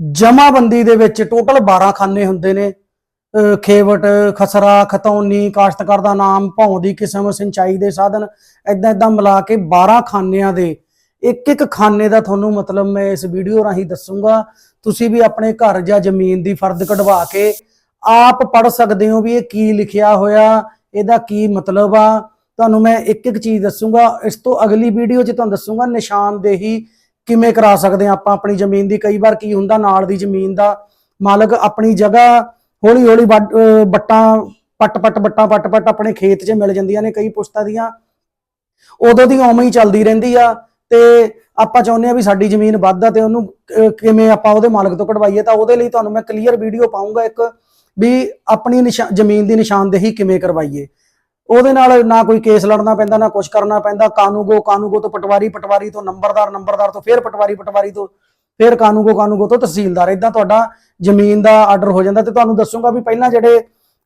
ਜਮਾਬੰਦੀ ਦੇ ਵਿੱਚ ਟੋਟਲ 12 ਖਾਨੇ ਹੁੰਦੇ ਨੇ। ਖੇਵਟ, ਖਸਰਾ, ਖਤੌਨੀ, ਕਾਸ਼ਤਕਾਰ ਦਾ ਨਾਮ, ਭੌਂ ਦੀ ਕਿਸਮ, ਸਿੰਚਾਈ ਦੇ ਸਾਧਨ ਐਦਾਂ ਐਦਾਂ ਮਿਲਾ ਕੇ 12 ਖਾਨਿਆਂ ਦੇ ਇੱਕ ਇੱਕ ਖਾਨੇ ਦਾ ਤੁਹਾਨੂੰ ਮਤਲਬ ਮੈਂ ਇਸ ਵੀਡੀਓ ਰਾਹੀਂ ਦੱਸੂਗਾ। ਤੁਸੀਂ ਵੀ ਆਪਣੇ ਘਰ ਜਾਂ ਜ਼ਮੀਨ ਦੀ ਫਰਦ ਕਢਵਾ ਕੇ ਆਪ ਪੜ ਸਕਦੇ ਹੋ ਵੀ ਇਹ ਕੀ ਲਿਖਿਆ ਹੋਇਆ, ਇਹਦਾ ਕੀ ਮਤਲਬ ਆ। ਤੁਹਾਨੂੰ ਮੈਂ ਇੱਕ ਇੱਕ ਚੀਜ਼ ਦੱਸੂਗਾ। ਇਸ ਤੋਂ ਅਗਲੀ ਵੀਡੀਓ 'ਚ ਤੁਹਾਨੂੰ ਦੱਸੂਗਾ ਨਿਸ਼ਾਨਦੇਹੀ ਕਿਵੇਂ ਕਰਾ ਸਕਦੇ ਆ ਆਪਾਂ ਆਪਣੀ ਜ਼ਮੀਨ ਦੀ? ਕਈ ਵਾਰ ਕੀ ਹੁੰਦਾ, ਨਾਲ ਦੀ ਜ਼ਮੀਨ ਦਾ ਮਾਲਕ ਆਪਣੀ ਜਗ੍ਹਾ ਹੌਲੀ ਹੌਲੀ ਵੱਢ- ਅਹ ਬੱਟਾਂ ਪੱਟ ਪੱਟ ਬੱਟਾਂ ਪੱਟ ਪੱਟ ਆਪਣੇ ਖੇਤ 'ਚ ਮਿਲ ਜਾਂਦੀਆਂ ਨੇ ਕਈ ਪੁਸ਼ਤਾਂ ਦੀਆਂ। ਉਦੋਂ ਦੀ ਉਵੇਂ ਹੀ ਚੱਲਦੀ ਰਹਿੰਦੀ ਆ ਤੇ ਆਪਾਂ ਚਾਹੁੰਦੇ ਆ ਵੀ ਸਾਡੀ ਜ਼ਮੀਨ ਵੱਧ ਆ ਤੇ ਉਹਨੂੰ ਕਿਵੇਂ ਆਪਾਂ ਉਹਦੇ ਮਾਲਕ ਤੋਂ ਕਢਵਾਈਏ ਤਾਂ ਉਹਦੇ ਲਈ ਤੁਹਾਨੂੰ ਮੈਂ ਕਲੀਅਰ ਵੀਡੀਓ ਪਾਉਂਗਾ ਇੱਕ ਵੀ ਆਪਣੀ ਨਿਸ਼ਾ- ਜ਼ਮੀਨ ਦੀ ਨਿਸ਼ਾਨਦੇਹੀ ਕਿਵੇਂ ਕਰਵਾਈਏ। ਉਹਦੇ ਨਾਲ ਨਾ ਕੋਈ ਕੇਸ ਲੜਨਾ ਪੈਂਦਾ, ਨਾ ਕੁਝ ਕਰਨਾ ਪੈਂਦਾ। ਕਾਨੂੰਗੋ ਕਾਨੂੰਗੋ ਤੋਂ ਪਟਵਾਰੀ ਪਟਵਾਰੀ ਤੋਂ ਨੰਬਰਦਾਰ ਨੰਬਰਦਾਰ ਤੋਂ ਫਿਰ ਪਟਵਾਰੀ ਪਟਵਾਰੀ ਤੋਂ ਫਿਰ ਕਾਨੂੰਗੋ ਕਾਨੂੰਗੋ ਤੋਂ ਤਹਿਸੀਲਦਾਰ। ਇਦਾਂ ਤੁਹਾਡਾ ਜ਼ਮੀਨ ਦਾ ਆਰਡਰ ਹੋ ਜਾਂਦਾ ਤੇ ਤੁਹਾਨੂੰ ਦੱਸੂਗਾ ਵੀ ਪਹਿਲਾਂ ਜਿਹੜੇ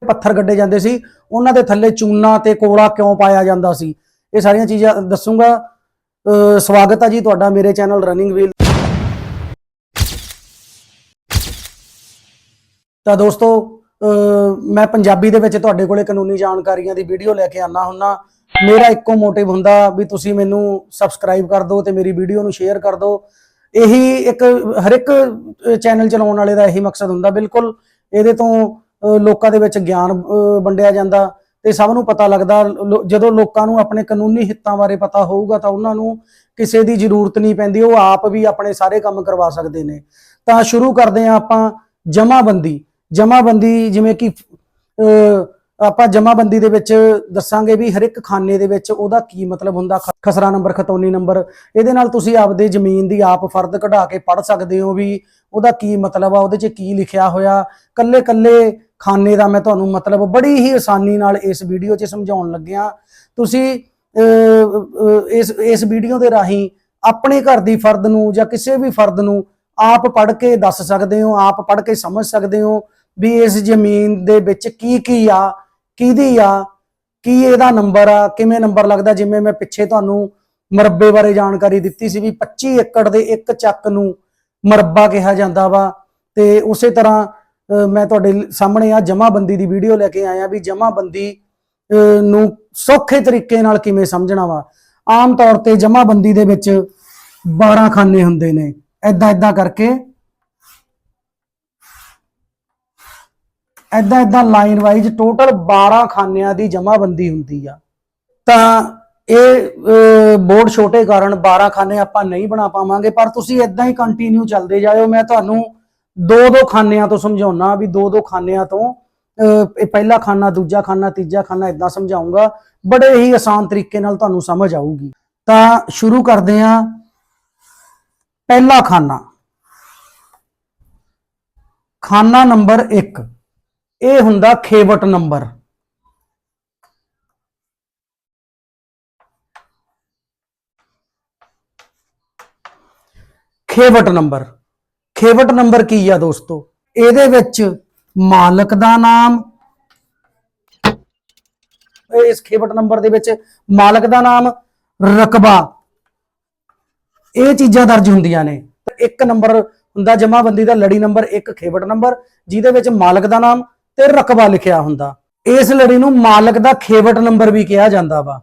ਪੱਥਰ ਗੱਡੇ ਜਾਂਦੇ ਸੀ, ਉਹਨਾਂ ਦੇ ਥੱਲੇ ਚੂਨਾ ਤੇ ਕੋਲਾ ਕਿਉਂ ਪਾਇਆ ਜਾਂਦਾ ਸੀ? ਇਹ ਸਾਰੀਆਂ ਚੀਜ਼ਾਂ ਦੱਸੂਗਾ। ਸਵਾਗਤ ਹੈ ਜੀ ਤੁਹਾਡਾ ਮੇਰੇ ਚੈਨਲ ਰਨਿੰਗ ਵੀਲ। ਤਾਂ ਦੋਸਤੋ ਮੈਂ ਪੰਜਾਬੀ ਦੇ ਵਿੱਚ ਤੁਹਾਡੇ ਕੋਲੇ ਕਾਨੂੰਨੀ ਜਾਣਕਾਰੀਆਂ ਦੀ ਵੀਡੀਓ ਲੈ ਕੇ ਆਨਾ ਹੁੰਨਾ। ਮੇਰਾ ਇੱਕੋ ਮੋਟਿਵ ਹੁੰਦਾ ਵੀ ਤੁਸੀਂ ਮੈਨੂੰ ਸਬਸਕ੍ਰਾਈਬ ਕਰ ਦਿਓ ਤੇ ਮੇਰੀ ਵੀਡੀਓ ਨੂੰ ਸ਼ੇਅਰ ਕਰ ਦਿਓ। ਇਹੀ ਇੱਕ, ਹਰ ਇੱਕ ਚੈਨਲ ਚਲਾਉਣ ਵਾਲੇ ਦਾ ਇਹੀ ਮਕਸਦ ਹੁੰਦਾ, ਬਿਲਕੁਲ। ਇਹਦੇ ਤੋਂ ਲੋਕਾਂ ਦੇ ਵਿੱਚ ਗਿਆਨ ਵੰਡਿਆ ਜਾਂਦਾ ਤੇ ਸਭ ਨੂੰ ਪਤਾ ਲੱਗਦਾ। ਜਦੋਂ ਲੋਕਾਂ ਨੂੰ ਆਪਣੇ ਕਾਨੂੰਨੀ ਹਿੱਤਾਂ ਬਾਰੇ ਪਤਾ ਹੋਊਗਾ ਤਾਂ ਉਹਨਾਂ ਨੂੰ ਕਿਸੇ ਦੀ ਜ਼ਰੂਰਤ ਨਹੀਂ ਪੈਂਦੀ, ਉਹ ਆਪ ਵੀ ਆਪਣੇ ਸਾਰੇ ਕੰਮ ਕਰਵਾ ਸਕਦੇ ਨੇ। ਤਾਂ ਸ਼ੁਰੂ ਕਰਦੇ ਹਾਂ ਆਪਾਂ ਜਮਾਬੰਦੀ। ਜਮਾਬੰਦੀ ਜਿਵੇਂ ਕਿ ਅਹ, ਆਪਾਂ ਜਮਾਬੰਦੀ ਦੇ ਵਿੱਚ ਦੱਸਾਂਗੇ ਵੀ ਹਰ ਇੱਕ ਖਾਨੇ ਦੇ ਵਿੱਚ ਉਹਦਾ ਕੀ ਮਤਲਬ ਹੁੰਦਾ ਖਸਰਾ ਨੰਬਰ ਖਤੌਨੀ ਨੰਬਰ ਇਹਦੇ ਨਾਲ ਤੁਸੀਂ ਆਪਦੇ ਜ਼ਮੀਨ ਦੀ ਆਪ ਫਰਦ ਕਢਾ ਕੇ ਪੜ ਸਕਦੇ ਹੋ ਵੀ ਉਹਦਾ ਕੀ ਮਤਲਬ ਆ ਉਹਦੇ 'ਚ ਕੀ ਲਿਖਿਆ ਹੋਇਆ। ਕੱਲੇ ਕੱਲੇ ਖਾਨੇ ਦਾ ਮੈਂ ਤੁਹਾਨੂੰ ਮਤਲਬ ਬੜੀ ਹੀ ਆਸਾਨੀ ਨਾਲ ਇਸ ਵੀਡੀਓ 'ਚ ਸਮਝਾਉਣ ਲੱਗਿਆ। ਤੁਸੀਂ ਇਸ ਇਸ ਵੀਡੀਓ ਦੇ ਰਾਹੀਂ ਆਪਣੇ ਘਰ ਦੀ ਫਰਦ ਨੂੰ ਜਾਂ ਕਿਸੇ ਵੀ ਫਰਦ ਨੂੰ ਆਪ ਪੜ ਕੇ ਦੱਸ ਸਕਦੇ ਹੋ ਆਪ ਪੜ ਕੇ ਸਮਝ ਸਕਦੇ ਹੋ। ਵੀ ਇਸ ਜ਼ਮੀਨ ਦੇ ਵਿੱਚ ਕੀ ਕੀ ਆ ਕਿਹਦੀ ਆ ਕੀ ਇਹਦਾ ਨੰਬਰ ਆ ਕਿਵੇਂ ਨੰਬਰ ਲੱਗਦਾ ਜਿਵੇਂ ਮੈਂ ਪਿੱਛੇ ਤੁਹਾਨੂੰ ਮਰੱਬੇ ਬਾਰੇ ਜਾਣਕਾਰੀ ਦਿੱਤੀ ਸੀ ਵੀ 25 ਏਕੜ ਦੇ ਇੱਕ ਚੱਕ ਨੂੰ ਮਰੱਬਾ ਕਿਹਾ ਜਾਂਦਾ ਵਾ ਤੇ ਉਸੇ ਤਰ੍ਹਾਂ ਅਹ, ਮੈਂ ਤੁਹਾਡੇ ਸਾਹਮਣੇ ਆ ਜਮਾਬੰਦੀ ਦੀ ਵੀਡੀਓ ਲੈ ਕੇ ਆਇਆ ਵੀ ਜਮਾਬੰਦੀ ਅਹ, ਨੂੰ ਸੌਖੇ ਤਰੀਕੇ ਨਾਲ ਕਿਵੇਂ ਸਮਝਣਾ ਵਾ। ਆਮ ਤੌਰ ਤੇ ਜਮਾਬੰਦੀ ਦੇ ਵਿੱਚ 12 ਖਾਨੇ ਹੁੰਦੇ ਨੇ। ਐਦਾਂ ਐਦਾਂ ਕਰਕੇ ਐਦਾਂ ਐਦਾਂ ਲਾਈਨ ਵਾਈਜ਼ ਟੋਟਲ 12 ਖਾਨਿਆਂ ਦੀ ਜਮਾਬੰਦੀ ਹੁੰਦੀ ਆ। ਤਾਂ ਇਹ ਬੋਰਡ ਛੋਟੇ ਕਾਰਨ 12 ਖਾਨੇ ਆਪਾਂ ਨਹੀਂ ਬਣਾ ਪਾਵਾਂਗੇ, ਪਰ ਤੁਸੀਂ ਇਦਾਂ ਹੀ ਕੰਟੀਨਿਊ ਚੱਲਦੇ ਜਾਇਓ। ਮੈਂ ਤੁਹਾਨੂੰ ਦੋ ਦੋ ਖਾਨਿਆਂ ਤੋਂ ਸਮਝਾਉਣਾ ਵੀ ਦੋ ਦੋ ਖਾਨਿਆਂ ਤੋਂ ਇਹ ਪਹਿਲਾ ਖਾਨਾ, ਦੂਜਾ ਖਾਨਾ, ਤੀਜਾ ਖਾਨਾ ਇਦਾਂ ਸਮਝਾਉਂਗਾ, ਬੜੇ ਹੀ ਆਸਾਨ ਤਰੀਕੇ ਨਾਲ ਤੁਹਾਨੂੰ ਸਮਝ ਆਊਗੀ। ਤਾਂ ਸ਼ੁਰੂ ਕਰਦੇ ਹਾਂ। ਪਹਿਲਾ ਖਾਨਾ। ਖਾਨਾ ਨੰਬਰ 1 ਇਹ ਹੁੰਦਾ khewat number. Khewat number. Khewat number ਕੀ ਆ ਦੋਸਤੋ? ਇਹਦੇ ਵਿੱਚ ਮਾਲਕ ਦਾ ਨਾਮ ਇਸ ਖੇਵਟ ਨੰਬਰ ਦੇ ਵਿੱਚ ਮਾਲਕ ਦਾ ਨਾਮ, ਰਕਬਾ। ਇਹ ਚੀਜ਼ਾਂ ਦਰਜ ਹੁੰਦੀਆਂ ਨੇ। ਇੱਕ ਨੰਬਰ ਹੁੰਦਾ ਜਮਾਬੰਦੀ ਦਾ ਲੜੀ ਨੰਬਰ, ਇੱਕ ਖੇਵਟ ਨੰਬਰ, ਜਿਹਦੇ ਵਿੱਚ ਮਾਲਕ ਦਾ ਨਾਮ ਤੇ ਰਕਬਾ ਲਿਖਿਆ ਹੁੰਦਾ। ਇਸ ਲੜੀ ਨੂੰ ਮਾਲਕ ਦਾ ਖੇਵਟ ਨੰਬਰ ਵੀ ਕਿਹਾ ਜਾਂਦਾ ਵਾ।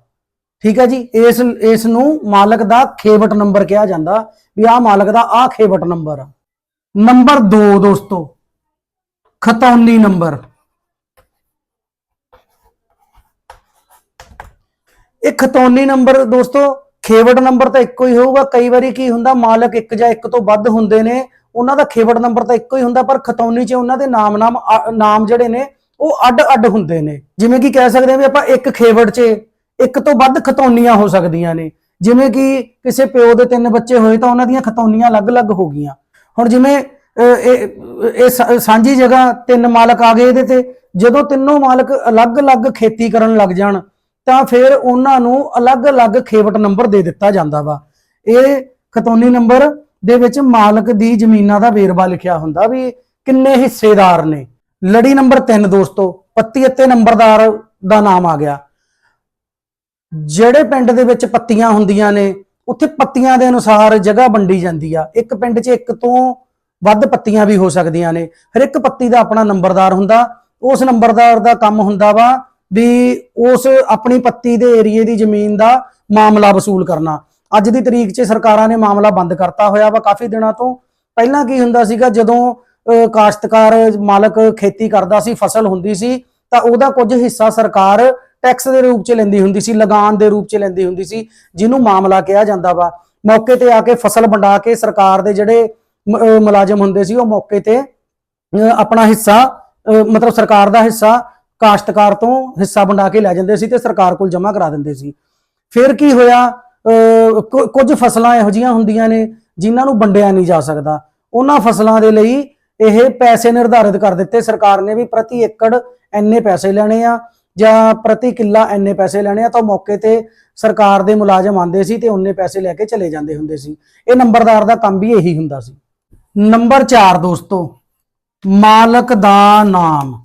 ਠੀਕ ਹੈ ਜੀ? ਇਸ ਇਸ ਨੂੰ ਮਾਲਕ ਦਾ ਖੇਵਟ ਨੰਬਰ ਕਿਹਾ ਜਾਂਦਾ ਵੀ ਆਹ ਮਾਲਕ ਦਾ ਆਹ ਖੇਵਟ ਨੰਬਰ ਆ। ਨੰਬਰ 2 ਦੋਸਤੋ, ਖਤੌਨੀ ਨੰਬਰ। ਇਹ ਖਤੌਨੀ ਨੰਬਰ ਦੋਸਤੋ, ਖੇਵਟ ਨੰਬਰ ਤਾਂ ਇੱਕੋ ਹੀ ਹੋਊਗਾ। ਕਈ ਵਾਰੀ ਕੀ ਹੁੰਦਾ, ਮਾਲਕ ਇੱਕ ਜਾਂ ਇੱਕ ਤੋਂ ਵੱਧ ਹੁੰਦੇ ਨੇ। ਉਹਨਾਂ ਦਾ ਖੇਵਟ ਨੰਬਰ ਤਾਂ ਇੱਕੋ ਹੀ ਹੁੰਦਾ ਪਰ ਖਤੌਨੀ 'ਚ ਉਹਨਾਂ ਦੇ ਨਾਮ ਨਾਮ ਨਾਮ ਜਿਹੜੇ ਨੇ ਉਹ ਅੱਡ-ਅੱਡ ਹੁੰਦੇ ਨੇ। ਜਿਵੇਂ ਕਿ ਕਹਿ ਸਕਦੇ ਹਾਂ ਵੀ ਆਪਾਂ ਇੱਕ ਖੇਵਟ 'ਚ ਇੱਕ ਤੋਂ ਵੱਧ ਖਤੌਨੀਆਂ ਹੋ ਸਕਦੀਆਂ ਨੇ। ਜਿਵੇਂ ਕਿ ਕਿਸੇ ਪਿਓ ਦੇ ਤਿੰਨ ਬੱਚੇ ਹੋਏ ਤਾਂ ਉਹਨਾਂ ਦੀਆਂ ਖਤੌਨੀਆਂ ਅਲੱਗ-ਅਲੱਗ ਹੋ ਗਈਆਂ। ਹੁਣ ਜਿਵੇਂ ਅਹ, ਇਹ ਸਾਂਝੀ ਜਗ੍ਹਾ ਤਿੰਨ ਮਾਲਕ ਆ ਗਏ ਇਹਦੇ ਤੇ। ਜਦੋਂ ਤਿੰਨੋਂ ਮਾਲਕ ਅਲੱਗ-ਅਲੱਗ ਖੇਤੀ ਕਰਨ ਲੱਗ ਜਾਣ ਤਾਂ ਫਿਰ ਉਹਨਾਂ ਨੂੰ ਅਲੱਗ-ਅਲੱਗ ਖੇਵਟ ਨੰਬਰ ਦੇ ਦਿੱਤਾ ਜਾਂਦਾ ਵਾ। ਇਹ ਖਤੌਨੀ ਨੰਬਰ ਦੇ ਵਿੱਚ ਮਾਲਕ ਦੀ ਜ਼ਮੀਨਾਂ ਦਾ ਵੇਰਵਾ ਲਿਖਿਆ ਹੁੰਦਾ ਵੀ ਕਿੰਨੇ ਹਿੱਸੇਦਾਰ ਨੇ। ਲੜੀ ਨੰਬਰ 3 ਦੋਸਤੋ, ਪੱਤੀ ਅਤੇ ਨੰਬਰਦਾਰ ਦਾ ਨਾਮ ਆ ਗਿਆ। ਜਿਹੜੇ ਪਿੰਡ ਦੇ ਵਿੱਚ ਪੱਤੀਆਂ ਹੁੰਦੀਆਂ ਨੇ, ਉੱਥੇ ਪੱਤੀਆਂ ਦੇ ਅਨੁਸਾਰ ਜਗ੍ਹਾ ਵੰਡੀ ਜਾਂਦੀ ਆ। ਇੱਕ ਪਿੰਡ 'ਚ ਇੱਕ ਤੋਂ ਵੱਧ ਪੱਤੀਆਂ ਵੀ ਹੋ ਸਕਦੀਆਂ ਨੇ। ਹਰ ਇੱਕ ਪੱਤੀ ਦਾ ਆਪਣਾ ਨੰਬਰਦਾਰ ਹੁੰਦਾ। ਉਸ ਨੰਬਰਦਾਰ ਦਾ ਕੰਮ ਹੁੰਦਾ ਵਾ ਵੀ ਉਸ ਆਪਣੀ ਪੱਤੀ ਦੇ ਏਰੀਏ ਦੀ ਜ਼ਮੀਨ ਦਾ ਮਾਮਲਾ ਵਸੂਲ ਕਰਨਾ। ਅੱਜ ਦੀ ਤਰੀਕ 'ਚ ਸਰਕਾਰਾਂ ਨੇ ਮਾਮਲਾ ਬੰਦ ਕਰਤਾ ਹੋਇਆ ਵਾ ਕਾਫੀ ਦਿਨਾਂ ਤੋਂ। ਪਹਿਲਾਂ ਕੀ ਹੁੰਦਾ ਸੀਗਾ ਜਦੋਂ ਅਹ, ਕਾਸ਼ਤਕਾਰ ਮਾਲਕ ਖੇਤੀ ਕਰਦਾ ਸੀ ਫਸਲ ਹੁੰਦੀ ਸੀ ਤਾਂ ਉਹਦਾ ਕੁਝ ਹਿੱਸਾ ਸਰਕਾਰ ਟੈਕਸ ਦੇ ਰੂਪ 'ਚ ਲੈਂਦੀ ਹੁੰਦੀ ਸੀ ਲਗਾਨ ਦੇ ਰੂਪ 'ਚ ਲੈਂਦੀ ਹੁੰਦੀ ਸੀ ਜਿਹਨੂੰ ਮਾਮਲਾ ਕਿਹਾ ਜਾਂਦਾ ਵਾ। ਮੌਕੇ ਤੇ ਆ ਕੇ ਫਸਲ ਵੰਡਾ ਕੇ ਸਰਕਾਰ ਦੇ ਜਿਹੜੇ ਮੁਲਾਜ਼ਮ ਹੁੰਦੇ ਸੀ ਉਹ ਮੌਕੇ ਤੇ ਅਹ, ਆਪਣਾ ਹਿੱਸਾ ਅਹ, ਮਤਲਬ ਸਰਕਾਰ ਦਾ ਹਿੱਸਾ ਕਾਸ਼ਤਕਾਰ ਤੋਂ ਹਿੱਸਾ ਵੰਡਾ ਕੇ ਲੈ ਜਾਂਦੇ ਸੀ ਤੇ ਸਰਕਾਰ ਕੋਲ ਜਮ੍ਹਾਂ ਕਰਾ ਦਿੰਦੇ ਸੀ। ਫਿਰ ਕੀ ਹੋਇਆ? ਕੁਝ ਫਸਲਾਂ ਇਹੋ ਜਿਹੀਆਂ ਹੁੰਦੀਆਂ ਨੇ ਜਿਨ੍ਹਾਂ ਨੂੰ ਵੰਡਿਆ ਨਹੀਂ ਜਾ ਸਕਦਾ। ਉਹਨਾਂ ਫਸਲਾਂ ਦੇ ਲਈ ਇਹ ਪੈਸੇ ਨਿਰਧਾਰਿਤ ਕਰ ਦਿੱਤੇ। ਸਰਕਾਰ ਨੇ ਵੀ ਪ੍ਰਤੀ ਏਕੜ ਐਨੇ ਪੈਸੇ ਲੈਣੇ ਆ ਜਾਂ ਪ੍ਰਤੀ ਕਿੱਲਾ ਇੰਨੇ ਪੈਸੇ ਲੈਣੇ ਆ ਤਾਂ ਮੌਕੇ ਤੇ ਸਰਕਾਰ ਦੇ ਮੁਲਾਜ਼ਮ ਆਉਂਦੇ ਸੀ ਤੇ ਉਹਨੇ ਪੈਸੇ ਲੈ ਕੇ ਚਲੇ ਜਾਂਦੇ ਹੁੰਦੇ ਸੀ। ਇਹ ਨੰਬਰਦਾਰ ਦਾ ਕੰਮ ਵੀ ਇਹੀ ਹੁੰਦਾ ਸੀ। ਨੰਬਰ 4 ਦੋਸਤੋ, ਮਾਲਕ ਦਾ ਨਾਮ।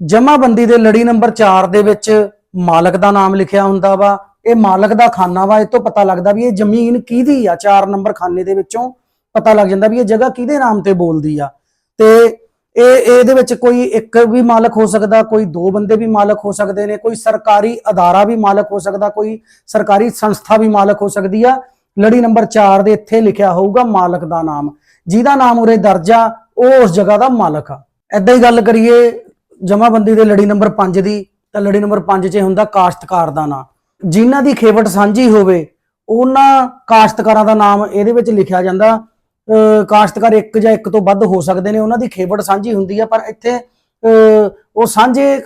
ਜਮਾਬੰਦੀ ਦੇ ਲੜੀ ਨੰਬਰ 4 ਦੇ ਵਿੱਚ ਮਾਲਕ ਦਾ ਨਾਮ ਲਿਖਿਆ ਹੁੰਦਾ ਵਾ, ਇਹ ਮਾਲਕ ਦਾ ਖਾਨਾ ਵਾ, ਇਹ ਤੋਂ ਪਤਾ ਲੱਗਦਾ ਵੀ ਇਹ ਜ਼ਮੀਨ ਕਿਹਦੀ ਆ 4 ਨੰਬਰ ਖਾਨੇ ਦੇ ਵਿੱਚੋਂ ਪਤਾ ਲੱਗ ਜਾਂਦਾ ਵੀ ਇਹ ਜਗ੍ਹਾ ਕਿਹਦੇ ਨਾਮ ਤੇ ਬੋਲਦੀ ਆ। ਤੇ ਇਹ, ਇਹਦੇ ਵਿੱਚ ਕੋਈ ਇੱਕ ਵੀ ਮਾਲਕ ਹੋ ਸਕਦਾ, ਕੋਈ ਦੋ ਬੰਦੇ ਵੀ ਮਾਲਕ ਹੋ ਸਕਦੇ ਨੇ, ਕੋਈ ਸਰਕਾਰੀ ਅਦਾਰਾ ਵੀ ਮਾਲਕ ਹੋ ਸਕਦਾ, ਕੋਈ ਸਰਕਾਰੀ ਸੰਸਥਾ ਵੀ ਮਾਲਕ ਹੋ ਸਕਦੀ ਆ। ਲੜੀ ਨੰਬਰ 4 ਦੇ ਇੱਥੇ ਲਿਖਿਆ ਹੋਊਗਾ ਮਾਲਕ ਦਾ ਨਾਮ। ਜਿਹਦਾ ਨਾਮ ਉਰੇ ਦਰਜ ਆ ਉਹ ਉਸ ਜਗ੍ਹਾ ਦਾ ਮਾਲਕ ਆ। ਐਦਾਂ ਹੀ ਗੱਲ ਕਰੀਏ ਜਮਾਬੰਦੀ ਦੇ ਲੜੀ ਨੰਬਰ 5 ਦੀ ਤਾਂ ਲੜੀ ਨੰਬਰ 5 'ਚ ਹੁੰਦਾ ਕਾਸ਼ਤਕਾਰ ਦਾ ਨਾਂ। ਜਿਨ੍ਹਾਂ ਦੀ ਖੇਵਟ ਸਾਂਝੀ ਹੋਵੇ, ਉਹਨਾਂ ਕਾਸ਼ਤਕਾਰਾਂ ਦਾ ਨਾਮ ਇਹਦੇ ਵਿੱਚ ਲਿਖਿਆ ਜਾਂਦਾ। ਅਹ ਕਾਸ਼ਤਕਾਰ ਇੱਕ ਜਾਂ ਇੱਕ ਤੋਂ ਵੱਧ ਹੋ ਸਕਦੇ ਨੇ, ਉਹਨਾਂ ਦੀ ਖੇਵਟ ਸਾਂਝੀ ਹੁੰਦੀ ਆ, ਪਰ ਇੱਥੇ, ਅਹ ਉਹ ਸਾਂਝੇ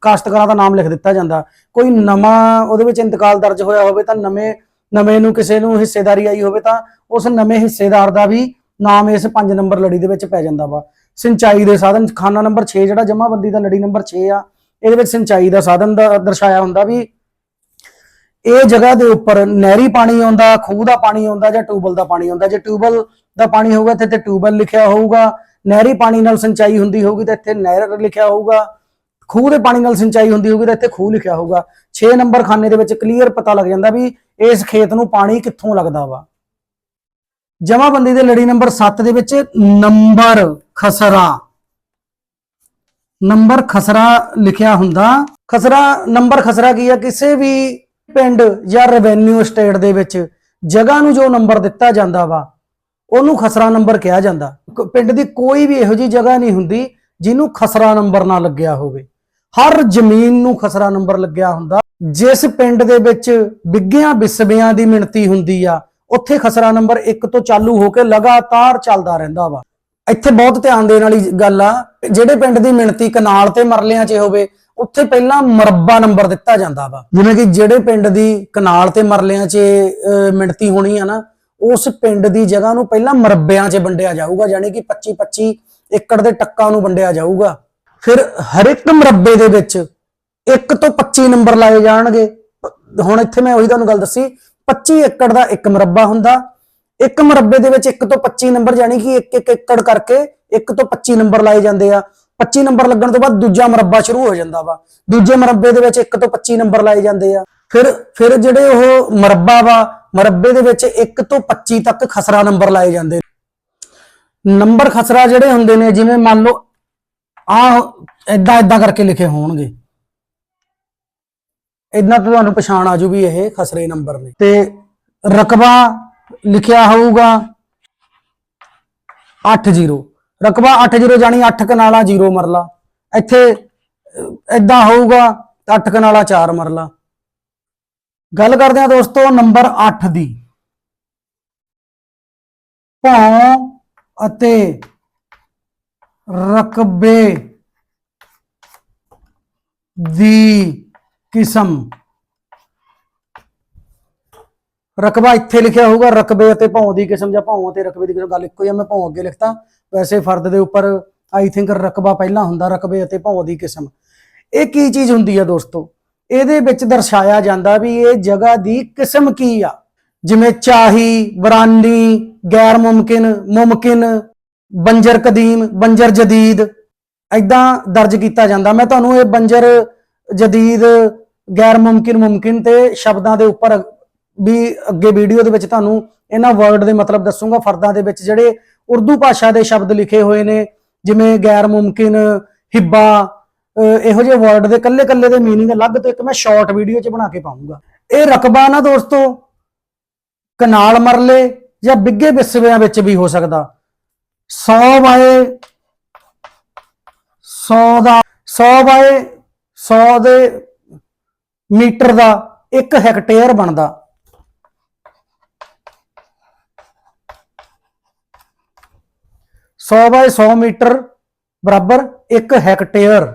ਕਾਸ਼ਤਕਾਰਾਂ ਦਾ ਨਾਮ ਲਿਖ ਦਿੱਤਾ ਜਾਂਦਾ। ਕੋਈ ਨਵਾਂ ਉਹਦੇ ਵਿੱਚ ਇੰਤਕਾਲ ਦਰਜ ਹੋਇਆ ਹੋਵੇ ਤਾਂ ਨਵੇਂ ਨਵੇਂ ਨੂੰ ਕਿਸੇ ਨੂੰ ਹਿੱਸੇਦਾਰੀ ਆਈ ਹੋਵੇ ਤਾਂ ਉਸ ਨਵੇਂ ਹਿੱਸੇਦਾਰ ਦਾ ਵੀ ਨਾਮ ਇਸ 5 ਨੰਬਰ ਲੜੀ ਦੇ ਵਿੱਚ ਪੈ ਜਾਂਦਾ ਵਾ। ਸਿੰਚਾਈ ਦੇ ਸਾਧਨ, ਖਾਨਾ ਨੰਬਰ 6 ਜਿਹੜਾ ਜਮਾਬੰਦੀ ਦਾ ਲੜੀ ਨੰਬਰ 6 ਆ ਇਹਦੇ ਵਿੱਚ ਸਿੰਚਾਈ ਦਾ ਸਾਧਨ ਦਾ ਦਰਸਾਇਆ ਹੁੰਦਾ ਵੀ ਇਹ ਜਗ੍ਹਾ ਦੇ ਉੱਪਰ ਨਹਿਰੀ ਪਾਣੀ ਆਉਂਦਾ, ਖੂਹ ਦਾ ਪਾਣੀ ਆਉਂਦਾ ਜਾਂ ਟਿਊਬਲ ਦਾ ਪਾਣੀ ਆਉਂਦਾ। ਜੇ ਟਿਊਬਲ ਦਾ ਪਾਣੀ ਹੋਊਗਾ ਤੇ ਇੱਥੇ ਟਿਊਬਲ ਲਿਖਿਆ ਹੋਊਗਾ। ਨਹਿਰੀ ਪਾਣੀ ਨਾਲ ਸਿੰਚਾਈ ਹੁੰਦੀ ਹੋਊਗੀ ਤਾਂ ਇੱਥੇ ਨਹਿਰ ਲਿਖਿਆ ਹੋਊਗਾ। ਖੂਹ ਦੇ ਪਾਣੀ ਨਾਲ ਸਿੰਚਾਈ ਹੁੰਦੀ ਹੋਊਗੀ ਤਾਂ ਇੱਥੇ ਖੂਹ ਲਿਖਿਆ ਹੋਊਗਾ। 6 ਨੰਬਰ ਖਾਨੇ ਦੇ ਵਿੱਚ ਕਲੀਅਰ ਪਤਾ ਲੱਗ ਜਾਂਦਾ ਵੀ ਇਸ ਖੇਤ ਨੂੰ ਪਾਣੀ ਕਿੱਥੋਂ ਲੱਗਦਾ ਵਾ। ਜਮਾਬੰਦੀ ਦੇ ਲੜੀ ਨੰਬਰ 7 ਦੇ ਵਿੱਚ ਨੰਬਰ ਖਸਰਾ। ਨੰਬਰ ਖਸਰਾ ਲਿਖਿਆ ਹੁੰਦਾ। ਖਸਰਾ, ਨੰਬਰ ਖਸਰਾ ਕੀ ਆ? ਕਿਸੇ ਵੀ ਪਿੰਡ ਜਾਂ ਰੈਵਨਿਊ ਸਟੇਟ ਦੇ ਵਿੱਚ ਜਗ੍ਹਾ ਨੂੰ ਜੋ ਨੰਬਰ ਦਿੱਤਾ ਜਾਂਦਾ ਵਾ, ਉਹਨੂੰ ਖਸਰਾ ਨੰਬਰ ਕਿਹਾ ਜਾਂਦਾ। ਪਿੰਡ ਦੀ ਕੋਈ ਵੀ ਇਹੋ ਜੀ ਜਗ੍ਹਾ ਨਹੀਂ ਹੁੰਦੀ ਜਿਹਨੂੰ ਖਸਰਾ ਨੰਬਰ ਨਾ ਲੱਗਿਆ ਹੋਵੇ। ਹਰ ਜ਼ਮੀਨ ਨੂੰ ਖਸਰਾ ਨੰਬਰ ਲੱਗਿਆ ਹੁੰਦਾ। ਜਿਸ ਪਿੰਡ ਦੇ ਵਿੱਚ ਬਿੱਗਿਆਂ ਬਿਸਬਿਆਂ ਦੀ ਮਿਣਤੀ ਹੁੰਦੀ ਆ, ਉੱਥੇ ਖਸਰਾ ਨੰਬਰ 1 ਤੋਂ ਚਾਲੂ ਹੋ ਕੇ ਲਗਾਤਾਰ ਚੱਲਦਾ ਰਹਿੰਦਾ ਵਾ। ਇੱਥੇ ਬਹੁਤ ਧਿਆਨ ਦੇਣ ਵਾਲੀ ਗੱਲ ਆ, ਜਿਹੜੇ ਪਿੰਡ ਦੀ ਮਿਣਤੀ ਕਨਾਲ ਤੇ ਮਰਲਿਆਂ 'ਚ ਹੋਵੇ, ਉੱਥੇ ਪਹਿਲਾਂ ਮਰਬਾ ਨੰਬਰ ਦਿੱਤਾ ਜਾਂਦਾ ਵਾ। ਜਿਵੇਂ ਕਿ ਜਿਹੜੇ ਪਿੰਡ ਦੀ ਕਨਾਲ ਤੇ ਮਰਲਿਆਂ 'ਚ ਮਿਣਤੀ ਹੋਣੀ ਆ ਨਾ, ਉਸ ਪਿੰਡ ਦੀ ਜਗ੍ਹਾ ਨੂੰ ਪਹਿਲਾਂ ਮਰਬਿਆਂ 'ਚ ਵੰਡਿਆ ਜਾਊਗਾ, ਯਾਨੀ ਕਿ 25 25 ਏਕੜ ਦੇ ਟੱਕਾਂ ਨੂੰ ਵੰਡਿਆ ਜਾਊਗਾ। ਫਿਰ ਹਰ ਇੱਕ ਮਰਬੇ ਦੇ ਵਿੱਚ 1 ਤੋਂ 25 ਨੰਬਰ ਲਾਏ ਜਾਣਗੇ। ਹੁਣ ਇੱਥੇ ਮੈਂ ਉਹੀ ਤੁਹਾਨੂੰ ਗੱਲ ਦੱਸੀ 25 ਏਕੜ ਦਾ ਇੱਕ ਮਰਬਾ ਹੁੰਦਾ ਇੱਕ ਮਰਬੇ ਦੇ ਵਿੱਚ 1 ਤੋਂ 25 ਨੰਬਰ ਯਾਨੀ ਕਿ 1 1 ਏਕੜ ਕਰਕੇ 1 ਤੋਂ 25 ਨੰਬਰ ਲਾਏ ਜਾਂਦੇ ਆ। 25 ਨੰਬਰ ਲੱਗਣ ਤੋਂ ਬਾਅਦ ਦੂਜਾ ਮਰਬਾ ਸ਼ੁਰੂ ਹੋ ਜਾਂਦਾ ਵਾ। ਦੂਜੇ ਮਰਬੇ ਦੇ ਵਿੱਚ 1 ਤੋਂ 25 ਨੰਬਰ ਲਾਏ ਜਾਂਦੇ ਆ। ਫਿਰ ਫਿਰ ਜਿਹੜੇ ਉਹ ਮਰਬਾ ਵਾ, ਮਰਬੇ ਦੇ ਵਿੱਚ 1 ਤੋਂ 25 ਤੱਕ ਖਸਰਾ ਨੰਬਰ ਲਾਏ ਜਾਂਦੇ ਨੰਬਰ ਖਸਰਾ ਜਿਹੜੇ ਹੁੰਦੇ ਨੇ, ਜਿਵੇਂ ਮੰਨ ਲਓ ਆ ਇਦਾਂ ਇਦਾਂ ਕਰਕੇ ਲਿਖੇ ਹੋਣਗੇ। ਇਦਾਂ ਤੋਂ ਤੁਹਾਨੂੰ ਪਛਾਣ ਆ ਜੂ ਵੀ ਇਹ ਖਸਰੇ ਨੰਬਰ ਨੇ। ਤੇ ਰਕਬਾ ਲਿਖਿਆ ਹੋਊਗਾ 80 ਰਕਬਾ 80 ਜਾਨੀ 8 ਕਨਾਲਾ 0 ਮਰਲਾ। ਇੱਥੇ ਇਦਾਂ ਹੋਊਗਾ 8 ਕਨਾਲਾ 4 ਮਰਲਾ। ਗੱਲ ਕਰਦੇ ਹਾਂ ਦੋਸਤੋ ਨੰਬਰ 8 ਦੀ। ਭੌਂ ਅਤੇ ਰਕਬੇ ਦੀ ਕਿਸਮ। ਰਕਬਾ ਇੱਥੇ ਲਿਖਿਆ ਹੋਊਗਾ, ਰਕਬੇ ਅਤੇ ਭੌਂ ਦੀ ਕਿਸਮ ਜਾਂ ਭੌਂ ਅਤੇ ਰਕਬੇ ਦੀ ਕਿਸਮ, ਗੱਲ ਇੱਕੋ ਹੀ ਆ, ਮੈਂ ਭੌਂ ਅੱਗੇ ਲਿਖਤਾ। ਵੈਸੇ ਫਰਦ ਦੇ ਉੱਪਰ ਆਈ ਥਿੰਕ ਰਕਬਾ ਪਹਿਲਾਂ ਹੁੰਦਾ, ਰਕਬੇ ਅਤੇ ਭੌਂ ਦੀ ਕਿਸਮ। ਇਹ ਕੀ ਚੀਜ਼ ਹੁੰਦੀ ਆ ਦੋਸਤੋ? ਇਹਦੇ ਵਿੱਚ ਦਰਸਾਇਆ ਜਾਂਦਾ ਵੀ ਇਹ ਜਗ੍ਹਾ ਦੀ ਕਿਸਮ ਕੀ ਆ? ਜਿਵੇਂ ਚਾਹੀ ਵਰਾਨੀ ਗੈਰ ਮੁਮਕਿਨ ਮੁਮਕਿਨ, ਬੰਜਰ ਕਦੀਮ, ਬੰਜਰ ਜਦੀਦ ਐਦਾਂ ਦਰਜ ਕੀਤਾ ਜਾਂਦਾ। ਮੈਂ ਤੁਹਾਨੂੰ ਇਹ ਬੰਜਰ, ਜਦੀਦ, ਗੈਰ ਮੁਮਕਿਨ ਮੁਮਕਿਨ ਤੇ ਸ਼ਬਦਾਂ ਦੇ ਉੱਪਰ ਵੀ ਅੱਗੇ ਵੀਡੀਓ ਦੇ ਵਿੱਚ ਤੁਹਾਨੂੰ ਇਹਨਾਂ ਵਰਡ ਦੇ ਮਤਲਬ ਦੱਸੂਗਾ ਫਰਦਾਂ ਦੇ ਵਿੱਚ ਜਿਹੜੇ ਉਰਦੂ ਭਾਸ਼ਾ ਦੇ ਸ਼ਬਦ ਲਿਖੇ ਹੋਏ ਨੇ ਜਿਵੇਂ ਗੈਰ ਮੁਮਕਿਨ ਹਿੱਬਾ ਅਹ ਇਹੋ ਜਿਹੇ ਵਰਡ ਦੇ ਕੱਲੇ-ਕੱਲੇ ਦੇ मीनिंग ਅਲੱਗ ਤੋਂ ਇੱਕ ਮੈਂ ਸ਼ਾਰਟ ਵੀਡੀਓ 'ਚ ਬਣਾ ਕੇ ਪਾਉਂਗਾ ਇਹ ਰਕਬਾ ਨਾ ਦੋਸਤੋ ਕਨਾਲ ਮਰਲੇ ਜਾਂ ਬਿੱਗੇ ਬਿਸਵਿਆਂ ਵਿੱਚ ਵੀ ਹੋ ਸਕਦਾ 100 ਬਾਏ 100 ਦਾ 100 ਬਾਏ 100 ਦੇ ਮੀਟਰ ਦਾ 1 ਹੈਕਟੇਅਰ ਬਣਦਾ ਸੌ ਬਾਏ 100 ਮੀਟਰ ਬਰਾਬਰ 1 ਹੈਕਟੇਅਰ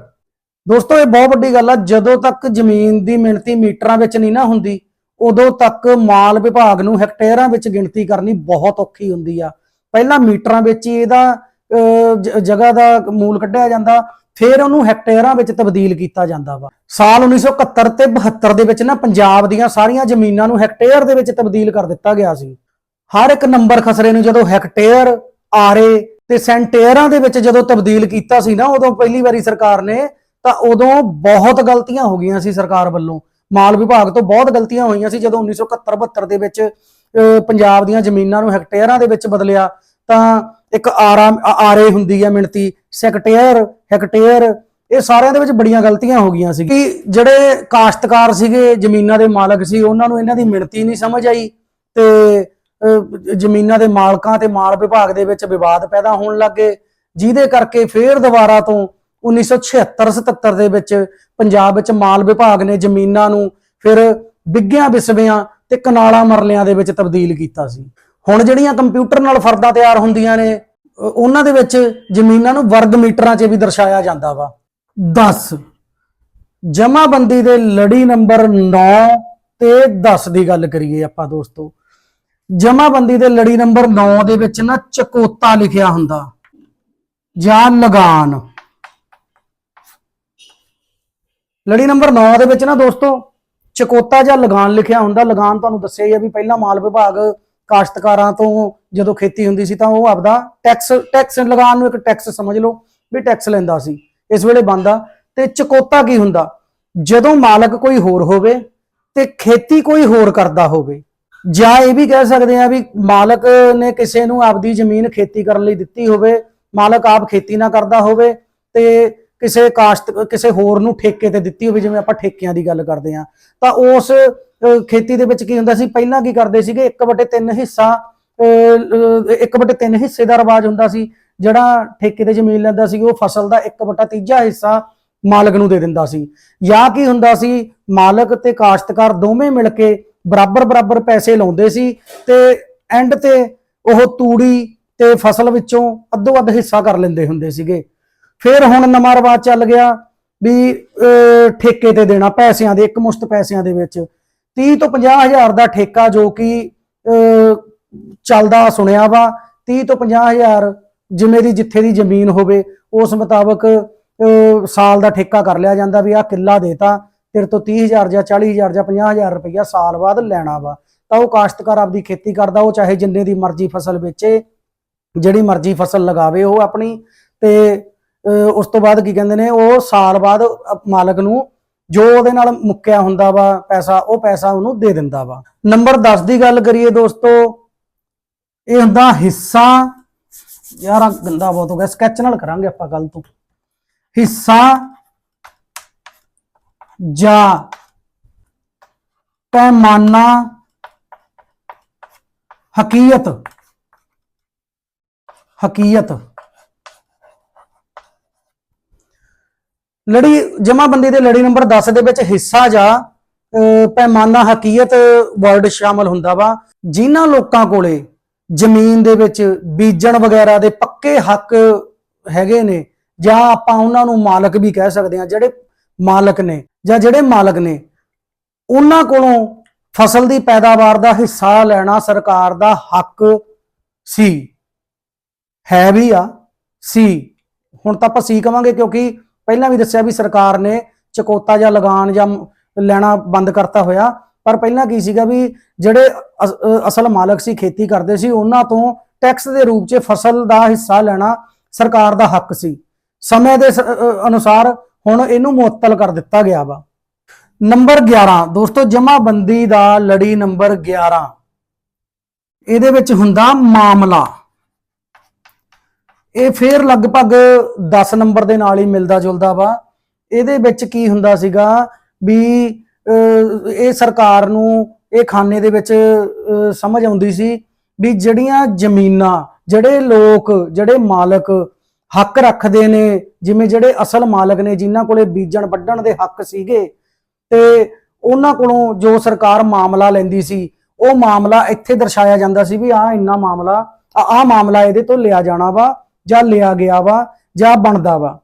ਦੋਸਤੋ, ਇਹ ਬਹੁਤ ਵੱਡੀ ਗੱਲ ਆ, ਜਦੋਂ ਤੱਕ ਜ਼ਮੀਨ ਦੀ ਮਿਣਤੀ ਮੀਟਰਾਂ ਵਿੱਚ ਨਹੀਂ ਨਾ ਹੁੰਦੀ, ਉਦੋਂ ਤੱਕ ਮਾਲ ਵਿਭਾਗ ਨੂੰ ਹੈਕਟੇਅਰਾਂ ਵਿੱਚ ਗਿਣਤੀ ਕਰਨੀ ਬਹੁਤ ਔਖੀ ਹੁੰਦੀ ਆ। ਪਹਿਲਾਂ ਮੀਟਰਾਂ ਵਿੱਚ ਹੀ ਇਹਦਾ ਜਗ੍ਹਾ ਦਾ ਮੂਲ ਕੱਢਿਆ ਜਾਂਦਾ, ਫਿਰ ਉਹਨੂੰ ਹੈਕਟੇਅਰਾਂ ਵਿੱਚ ਤਬਦੀਲ ਕੀਤਾ ਜਾਂਦਾ ਵਾ। ਸਾਲ 1971 ਤੇ 72 ਦੇ ਵਿੱਚ ਨਾ ਪੰਜਾਬ ਦੀਆਂ ਸਾਰੀਆਂ ਜ਼ਮੀਨਾਂ ਨੂੰ ਹੈਕਟੇਅਰ ਦੇ ਵਿੱਚ ਤਬਦੀਲ ਕਰ ਦਿੱਤਾ ਗਿਆ ਸੀ। ਹਰ ਇੱਕ ਨੰਬਰ ਖਸਰੇ ਨੂੰ ਜਦੋਂ ਹੈਕਟੇਅਰ ਆਰੇ ਤੇ ਸੈਂਟੇਅਰਾਂ ਦੇ ਵਿੱਚ ਜਦੋਂ ਤਬਦੀਲ ਕੀਤਾ ਸੀ ਨਾ, ਉਦੋਂ ਪਹਿਲੀ ਵਾਰੀ ਸਰਕਾਰ ਨੇ, ਤਾਂ ਉਦੋਂ ਬਹੁਤ ਗਲਤੀਆਂ ਹੋ ਗਈਆਂ ਸੀ ਸਰਕਾਰ ਵੱਲੋਂ। ਮਾਲ ਵਿਭਾਗ ਤੋਂ ਬਹੁਤ ਗਲਤੀਆਂ ਹੋਈਆਂ ਸੀ। ਜਦੋਂ 1971 72 ਦੇ ਵਿੱਚ ਪੰਜਾਬ ਦੀਆਂ ਜ਼ਮੀਨਾਂ ਨੂੰ ਹੈਕਟੇਅਰਾਂ ਦੇ ਵਿੱਚ ਬਦਲਿਆ, ਤਾਂ ਇੱਕ ਆਰਾ ਆਰੇ ਹੁੰਦੀ ਹੈ ਮਿਣਤੀ, ਸੈਕਟੇਅਰ, ਹੈਕਟੇਅਰ, ਇਹ ਸਾਰਿਆਂ ਦੇ ਵਿੱਚ ਬੜੀਆਂ ਗਲਤੀਆਂ ਹੋ ਗਈਆਂ ਸੀ। ਕਿ ਜਿਹੜੇ ਕਾਸ਼ਤਕਾਰ ਸੀਗੇ, ਜ਼ਮੀਨਾਂ ਦੇ ਮਾਲਕ ਸੀ, ਉਹਨਾਂ ਨੂੰ ਇਹਨਾਂ ਦੀ ਮਿਣਤੀ ਨਹੀਂ ਸਮਝ ਆਈ, ਤੇ ਜ਼ਮੀਨਾਂ ਦੇ ਮਾਲਕਾਂ ਤੇ ਮਾਲ ਵਿਭਾਗ ਦੇ ਵਿੱਚ ਵਿਵਾਦ ਪੈਦਾ ਹੋਣ ਲੱਗੇ, ਜਿਹਦੇ ਕਰਕੇ ਫੇਰ ਦੁਬਾਰਾ ਤੋਂ 1976-77 ਦੇ ਵਿੱਚ ਪੰਜਾਬ ਵਿੱਚ ਮਾਲ ਵਿਭਾਗ ਨੇ ਜ਼ਮੀਨਾਂ ਨੂੰ ਫਿਰ ਬਿੱਗਿਆਂ ਵਿਸਵਿਆਂ ਤੇ ਕਨਾਲਾਂ ਮਰਲਿਆਂ ਦੇ ਵਿੱਚ ਤਬਦੀਲ ਕੀਤਾ ਸੀ। ਹੁਣ ਜਿਹੜੀਆਂ ਕੰਪਿਊਟਰ ਨਾਲ ਫਰਦਾਂ ਤਿਆਰ ਹੁੰਦੀਆਂ ਨੇ ਉਹਨਾਂ ਦੇ ਵਿੱਚ ਜ਼ਮੀਨਾਂ ਨੂੰ ਵਰਗ ਮੀਟਰਾਂ 'ਚ ਵੀ ਦਰਸਾਇਆ ਜਾਂਦਾ ਵਾ। 10 ਜਮਾਬੰਦੀ ਦੇ ਲੜੀ ਨੰਬਰ 9 ਤੇ 10 ਦੀ ਗੱਲ ਕਰੀਏ ਆਪਾਂ ਦੋਸਤੋ। ਜਮਾਬੰਦੀ ਦੇ ਲੜੀ ਨੰਬਰ 9 ਦੇ ਵਿੱਚ ਨਾ ਚਕੋਤਾ ਲਿਖਿਆ ਹੁੰਦਾ। ਜਾਂ ਲਗਾਨ। ਲੜੀ ਨੰਬਰ 9 ਦੇ ਵਿੱਚ ਨਾ ਦੋਸਤੋ, ਚਕੋਤਾ ਜਾਂ ਲਗਾਨ ਲਿਖਿਆ ਹੁੰਦਾ। ਲਗਾਨ ਤੁਹਾਨੂੰ ਦੱਸਿਆ ਹੀ ਆ ਵੀ ਪਹਿਲਾਂ ਮਾਲ ਵਿਭਾਗ ਕਾਸ਼ਤਕਾਰਾਂ ਤੋਂ ਜਦੋਂ ਖੇਤੀ ਹੁੰਦੀ ਸੀ ਤਾਂ ਉਹ ਆਪਦਾ ਟੈਕਸ ਟੈਕਸ ਲਗਾਨ ਨੂੰ ਇੱਕ ਟੈਕਸ ਸਮਝ ਲਓ ਵੀ ਟੈਕਸ ਲੈਂਦਾ ਸੀ। ਇਸ ਵੇਲੇ ਬੰਦਾ ਤੇ ਚਕੋਤਾ ਕੀ ਹੁੰਦਾ? ਜਦੋਂ ਮਾਲਕ ਕੋਈ ਹੋਰ ਹੋਵੇ ਤੇ ਖੇਤੀ ਕੋਈ ਹੋਰ ਕਰਦਾ ਹੋਵੇ ਜਾਂ ਇਹ ਵੀ ਕਹਿ ਸਕਦੇ ਆ ਵੀ ਮਾਲਕ ਨੇ ਕਿਸੇ ਨੂੰ ਆਪਦੀ ਜ਼ਮੀਨ ਖੇਤੀ ਕਰਨ ਲਈ ਦਿੱਤੀ ਹੋਵੇ, ਮਾਲਕ ਆਪ ਖੇਤੀ ਨਾ ਕਰਦਾ ਹੋਵੇ ਤੇ ਕਿਸੇ ਕਾਸ਼ਤ, ਕਿਸੇ ਹੋਰ ਨੂੰ ਠੇਕੇ ਤੇ ਦਿੱਤੀ ਹੋਵੇ, ਜਿਵੇਂ ਆਪਾਂ ਠੇਕਿਆਂ ਦੀ ਗੱਲ ਕਰਦੇ ਆ ਤਾਂ ਉਸ ਖੇਤੀ ਦੇ ਵਿੱਚ ਕੀ ਹੁੰਦਾ ਸੀ? ਪਹਿਲਾਂ ਕੀ ਕਰਦੇ ਸੀਗੇ? 1/3 ਹਿੱਸਾ 1/3 ਹਿੱਸੇ ਦਾ ਰਿਵਾਜ ਹੁੰਦਾ ਸੀ। ਜਿਹੜਾ ਠੇਕੇ ਤੇ ਜ਼ਮੀਨ ਲੈਂਦਾ ਸੀ, ਉਹ ਫਸਲ ਦਾ 1/3 ਹਿੱਸਾ ਮਾਲਕ ਨੂੰ ਦੇ ਦਿੰਦਾ ਸੀ। ਜਾਂ ਕੀ ਹੁੰਦਾ ਸੀ? ਮਾਲਕ ਤੇ ਕਾਸ਼ਤਕਾਰ ਦੋਵੇਂ ਮਿਲ ਕੇ ਬਰਾਬਰ ਬਰਾਬਰ ਪੈਸੇ ਲਾਉਂਦੇ ਸੀ ਤੇ ਐਂਡ ਤੇ ਉਹ ਤੂੜੀ ਤੇ ਫਸਲ ਵਿੱਚੋਂ ਅੱਧੋ ਅੱਧ ਹਿੱਸਾ ਕਰ ਲੈਂਦੇ ਹੁੰਦੇ ਸੀਗੇ। ਫਿਰ ਹੁਣ ਨਵਾਂ ਰਿਵਾਜ ਚੱਲ ਗਿਆ ਵੀ ਅਹ, ਠੇਕੇ ਤੇ ਦੇਣਾ ਪੈਸਿਆਂ ਦੇ ਇੱਕ ਮੁਸ਼ਤ ਪੈਸਿਆਂ ਦੇ ਵਿੱਚ। 30 ਤੋਂ 50 ਹਜ਼ਾਰ ਦਾ ਠੇਕਾ ਜੋ ਕਿ ਅਹ, ਚੱਲਦਾ ਸੁਣਿਆ ਵਾ 30 ਤੋਂ 50 ਹਜ਼ਾਰ ਜਿਵੇਂ ਦੀ ਜਿੱਥੇ ਦੀ ਜ਼ਮੀਨ ਹੋਵੇ ਉਸ ਮੁਤਾਬਕ ਅਹ, ਸਾਲ ਦਾ ਠੇਕਾ ਕਰ ਲਿਆ ਜਾਂਦਾ ਵੀ ਆਹ ਕਿੱਲਾ ਦੇਤਾ। ਤੇਰੇ ਤੋਂ 30000 ਜਾਂ 40000 ਜਾਂ 50000 ਰੁਪਇਆ ਸਾਲ ਬਾਅਦ ਲੈਣਾ ਵਾ। ਤਾਂ ਉਹ ਕਾਸ਼ਤਕਾਰ ਆਪਦੀ ਖੇਤੀ ਕਰਦਾ, ਉਹ ਚਾਹੇ ਜਿੰਨੇ ਦੀ ਮਰਜ਼ੀ ਫਸਲ ਵੇਚੇ, ਜਿਹੜੀ ਮਰਜ਼ੀ ਫਸਲ ਲਗਾਵੇ ਉਹ ਆਪਣੀ। ਤੇ ਉਸ ਤੋਂ ਬਾਅਦ ਕੀ ਕਹਿੰਦੇ ਨੇ, ਉਹ ਸਾਲ ਬਾਅਦ ਮਾਲਕ ਨੂੰ ਜੋ ਉਹਦੇ ਨਾਲ ਮੁੱਕਿਆ ਹੁੰਦਾ ਵਾ ਪੈਸਾ, ਉਹ ਪੈਸਾ ਉਹਨੂੰ ਦੇ ਦਿੰਦਾ ਵਾ। ਨੰਬਰ 10 ਦੀ ਗੱਲ ਕਰੀਏ ਦੋਸਤੋ, ਇਹ ਹੁੰਦਾ ਹਿੱਸਾ। ਯਾਰ ਆਹ ਗੰਦਾ ਬਹੁਤ ਹੋ ਗਿਆ, ਸਕੈਚ ਨਾਲ ਕਰਾਂਗੇ ਆਪਾਂ ਗੱਲ ਤੋਂ। ਹਿੱਸਾ ਜਾਂ। ਪੈਮਾਨਾ ਹਕੀਅਤ। ਹਕੀਅਤ। ਲੜੀ ਜਮਾਬੰਦੀ ਦੇ ਲੜੀ ਨੰਬਰ 10 ਦੇ ਵਿੱਚ ਹਿੱਸਾ ਜਾਂ ਅਹ, ਪੈਮਾਨਾ ਹਕੀਅਤ ਵਰਡ ਸ਼ਾਮਲ ਹੁੰਦਾ ਵਾ। ਜਿਨ੍ਹਾਂ ਲੋਕਾਂ ਕੋਲੇ ਜ਼ਮੀਨ ਦੇ ਵਿੱਚ ਬੀਜਣ ਵਗੈਰਾ ਦੇ ਪੱਕੇ ਹੱਕ ਹੈਗੇ ਨੇ ਜਾਂ ਆਪਾਂ ਉਹਨਾਂ ਨੂੰ ਮਾਲਕ ਵੀ ਕਹਿ ਸਕਦੇ ਹਾਂ ਜਿਹੜੇ ਮਾਲਕ ਨੇ ਜਾਂ ਜਿਹੜੇ ਮਾਲਕ ਨੇ, ਉਹਨਾਂ ਕੋਲੋਂ ਫਸਲ ਦੀ ਪੈਦਾਵਾਰ ਦਾ ਹਿੱਸਾ ਲੈਣਾ ਸਰਕਾਰ ਦਾ ਹੱਕ ਸੀ। ਹੈ ਵੀ ਆ, ਸੀ। ਹੁਣ ਤਾਂ ਆਪਾਂ ਸੀ ਕਵਾਂਗੇ ਕਿਉਂਕਿ ਪਹਿਲਾਂ ਵੀ ਦੱਸਿਆ ਵੀ ਸਰਕਾਰ ਨੇ ਚਕੋਤਾ ਜਾਂ ਲਗਾਨ ਜਾਂ ਲੈਣਾ ਬੰਦ ਕਰਤਾ ਹੋਇਆ, ਪਰ ਪਹਿਲਾਂ ਕੀ ਸੀਗਾ ਵੀ ਜਿਹੜੇ ਅਸ- ਅਸਲ ਮਾਲਕ ਸੀ, ਖੇਤੀ ਕਰਦੇ ਸੀ, ਉਹਨਾਂ ਤੋਂ ਟੈਕਸ ਦੇ ਰੂਪ 'ਚ ਫਸਲ ਦਾ ਹਿੱਸਾ ਲੈਣਾ ਸਰਕਾਰ ਦਾ ਹੱਕ ਸੀ। ਸਮੇਂ ਦੇ ਅਨੁਸਾਰ ਹੁਣ ਇਹਨੂੰ ਮੁਅੱਤਲ ਕਰ ਦਿੱਤਾ ਗਿਆ ਵਾ। ਨੰਬਰ 11 ਦੋਸਤੋ ਜਮਾਬੰਦੀ ਦਾ ਲੜੀ ਨੰਬਰ 11 ਇਹਦੇ ਵਿੱਚ ਹੁੰਦਾ ਮਾਮਲਾ। ਇਹ ਫੇਰ ਲਗਭਗ 10 ਨੰਬਰ ਦੇ ਨਾਲ ਹੀ ਮਿਲਦਾ ਜੁਲਦਾ ਵਾ। ਇਹਦੇ ਵਿੱਚ ਕੀ ਹੁੰਦਾ ਸੀਗਾ ਵੀ ਅਹ, ਇਹ ਸਰਕਾਰ ਨੂੰ ਇਹ ਖਾਨੇ ਦੇ ਵਿੱਚ ਅਹ, ਸਮਝ ਆਉਂਦੀ ਸੀ ਵੀ ਜਿਹੜੀਆਂ ਜ਼ਮੀਨਾਂ ਜਿਹੜੇ ਲੋਕ ਜਿਹੜੇ ਮਾਲਕ ਹੱਕ ਰੱਖਦੇ ਨੇ, ਜਿਵੇਂ ਜਿਹੜੇ ਅਸਲ ਮਾਲਕ ਨੇ, ਜਿਨ੍ਹਾਂ ਕੋਲੇ ਬੀਜਣ ਵੱਢਣ ਦੇ ਹੱਕ ਸੀਗੇ, ਤੇ ਉਹਨਾਂ ਕੋਲੋਂ ਜੋ ਸਰਕਾਰ ਮਾਮਲਾ ਲੈਂਦੀ ਸੀ, ਉਹ ਮਾਮਲਾ ਇੱਥੇ ਦਰਸਾਇਆ ਜਾਂਦਾ ਸੀ ਵੀ ਆਹ ਇੰਨਾ ਮਾਮਲਾ, ਆ, ਆਹ ਮਾਮਲਾ ਇਹਦੇ ਤੋਂ ਲਿਆ ਜਾਣਾ ਵਾ, ਜਾਂ ਲਿਆ ਗਿਆ ਵਾ, ਜਾਂ ਬਣਦਾ ਵਾ।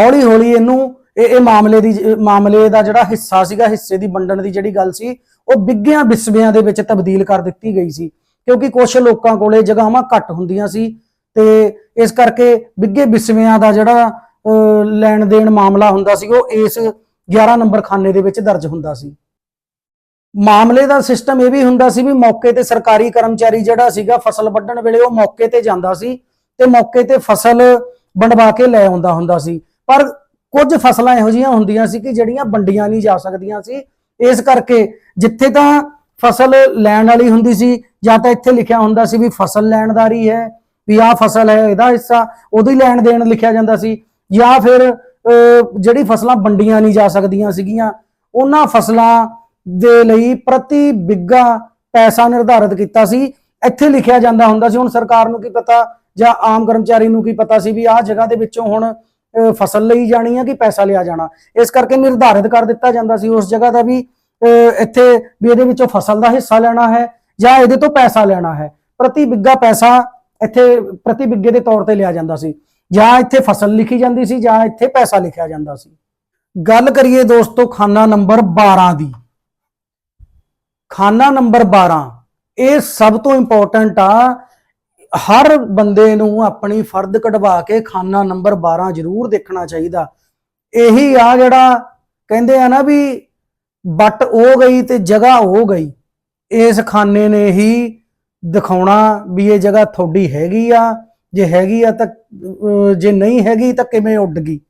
ਹੌਲੀ ਹੌਲੀ ਇਹਨੂੰ, ਇਹ ਇਹ ਮਾਮਲੇ ਦੀ ਮਾਮਲੇ ਦਾ ਜਿਹੜਾ ਹਿੱਸਾ ਸੀਗਾ, ਹਿੱਸੇ ਦੀ ਵੰਡਣ ਦੀ ਜਿਹੜੀ ਗੱਲ ਸੀ, ਉਹ ਬਿੱਗਿਆਂ ਬਿਸਵਿਆਂ ਦੇ ਵਿੱਚ ਤਬਦੀਲ ਕਰ ਦਿੱਤੀ ਗਈ ਸੀ, ਕਿਉਂਕਿ ਕੁਝ ਲੋਕਾਂ ਕੋਲੇ ਜਗ੍ਹਾਵਾਂ ਘੱਟ ਹੁੰਦੀਆਂ ਸੀ, ਤੇ ਇਸ ਕਰਕੇ ਬਿੱਗੇ ਵਿਸਵਿਆਂ ਦਾ ਜਿਹੜਾ ਅਹ, ਲੈਣ ਦੇਣ ਮਾਮਲਾ ਹੁੰਦਾ ਸੀ ਉਹ ਇਸ 11 ਨੰਬਰ ਖਾਨੇ ਦੇ ਵਿੱਚ ਦਰਜ ਹੁੰਦਾ ਸੀ। ਮਾਮਲੇ ਦਾ ਸਿਸਟਮ ਇਹ ਵੀ ਹੁੰਦਾ ਸੀ ਵੀ ਮੌਕੇ ਤੇ ਸਰਕਾਰੀ ਕਰਮਚਾਰੀ ਜਿਹੜਾ ਸੀਗਾ ਫਸਲ ਵੱਢਣ ਵੇਲੇ ਉਹ ਮੌਕੇ ਤੇ ਜਾਂਦਾ ਸੀ ਤੇ ਮੌਕੇ ਤੇ ਫਸਲ ਵੰਡਵਾ ਕੇ ਲੈ ਆਉਂਦਾ ਹੁੰਦਾ ਸੀ। ਪਰ ਕੁਝ ਫਸਲਾਂ ਇਹੋ ਜਿਹੀਆਂ ਹੁੰਦੀਆਂ ਸੀ ਕਿ ਜਿਹੜੀਆਂ ਵੰਡੀਆਂ ਨਹੀਂ ਜਾ ਸਕਦੀਆਂ ਸੀ। ਇਸ ਕਰਕੇ ਜਿੱਥੇ ਤਾਂ ਫਸਲ ਲੈਣ ਵਾਲੀ ਹੁੰਦੀ ਸੀ ਜਾਂ ਤਾਂ ਇੱਥੇ ਲਿਖਿਆ ਹੁੰਦਾ ਸੀ ਵੀ ਫਸਲ ਲੈਣਦਾਰੀ ਹੈ ਵੀ ਆਹ ਫਸਲ ਹੈ ਇਹਦਾ ਹਿੱਸਾ ਉਹਦੀ ਲੈਣ ਦੇਣ ਲਿਖਿਆ ਜਾਂਦਾ ਸੀ ਜਾਂ ਫਿਰ ਜਿਹੜੀ ਫਸਲਾਂ ਵੰਡੀਆਂ ਨਹੀਂ ਜਾ ਸਕਦੀਆਂ ਸੀਗੀਆਂ ਉਹਨਾਂ ਫਸਲਾਂ ਦੇ ਲਈ ਪ੍ਰਤੀ ਬਿੱਗਾ ਪੈਸਾ ਨਿਰਧਾਰਿਤ ਕੀਤਾ ਸੀ। ਇੱਥੇ ਲਿਖਿਆ ਜਾਂਦਾ ਹੁੰਦਾ ਸੀ ਹੁਣ ਸਰਕਾਰ ਨੂੰ ਕੀ ਪਤਾ ਜਾਂ ਆਮ ਕਰਮਚਾਰੀ ਨੂੰ ਕੀ ਪਤਾ ਸੀ ਵੀ ਆਹ ਜਗ੍ਹਾ ਦੇ ਵਿੱਚੋਂ ਹੁਣ ਅਹ, ਫਸਲ ਲਈ ਜਾਣੀ ਹੈ ਕਿ ਪੈਸਾ ਲਿਆ ਜਾਣਾ। ਇਸ ਕਰਕੇ ਨਿਰਧਾਰਿਤ ਕਰ ਦਿੱਤਾ ਜਾਂਦਾ ਸੀ ਉਸ ਜਗ੍ਹਾ ਦਾ ਵੀ ਅਹ, ਇੱਥੇ ਵੀ ਇਹਦੇ ਵਿੱਚੋਂ ਫਸਲ ਦਾ ਹਿੱਸਾ ਲੈਣਾ ਹੈ ਜਾਂ ਇਹਦੇ ਤੋਂ ਪੈਸਾ ਲੈਣਾ ਹੈ। ਪ੍ਰਤੀ ਬਿੱਗਾ ਪੈਸਾ ਇੱਥੇ ਪ੍ਰਤੀ ਬਿੱਗੇ ਦੇ ਤੌਰ ਤੇ ਲਿਆ ਜਾਂਦਾ ਸੀ, ਜਾਂ ਇੱਥੇ ਫਸਲ ਲਿਖੀ ਜਾਂਦੀ ਸੀ, ਜਾਂ ਇੱਥੇ ਪੈਸਾ ਲਿਖਿਆ ਜਾਂਦਾ ਸੀ। ਗੱਲ ਕਰੀਏ ਦੋਸਤੋ ਖਾਨਾ ਨੰਬਰ 12 ਦੀ। ਖਾਨਾ ਨੰਬਰ 12 ਇਹ ਸਭ ਤੋਂ ਇੰਪੋਰਟੈਂਟ ਆ, ਹਰ ਬੰਦੇ ਨੂੰ ਆਪਣੀ ਫਰਦ ਕਢਵਾ ਕੇ ਖਾਨਾ ਨੰਬਰ 12 ਜ਼ਰੂਰ ਦੇਖਣਾ ਚਾਹੀਦਾ। ਇਹੀ ਆ ਜਿਹੜਾ ਕਹਿੰਦੇ ਆ ਨਾ ਵੀ, ਬੱਟ ਉਹ ਗਈ ਤੇ ਜਗ੍ਹਾ ਹੋ ਗਈ। ਇਸ ਖਾਨੇ ਨੇ ਹੀ ਦਿਖਾਉਣਾ ਵੀ ਇਹ ਜਗ੍ਹਾ ਤੁਹਾਡੀ ਹੈਗੀ ਆ, ਜੇ ਹੈਗੀ ਆ ਤਾਂ ਜੇ ਨਹੀਂ ਹੈਗੀ ਤਾਂ ਕਿਵੇਂ ਉੱਡ ਗਈ?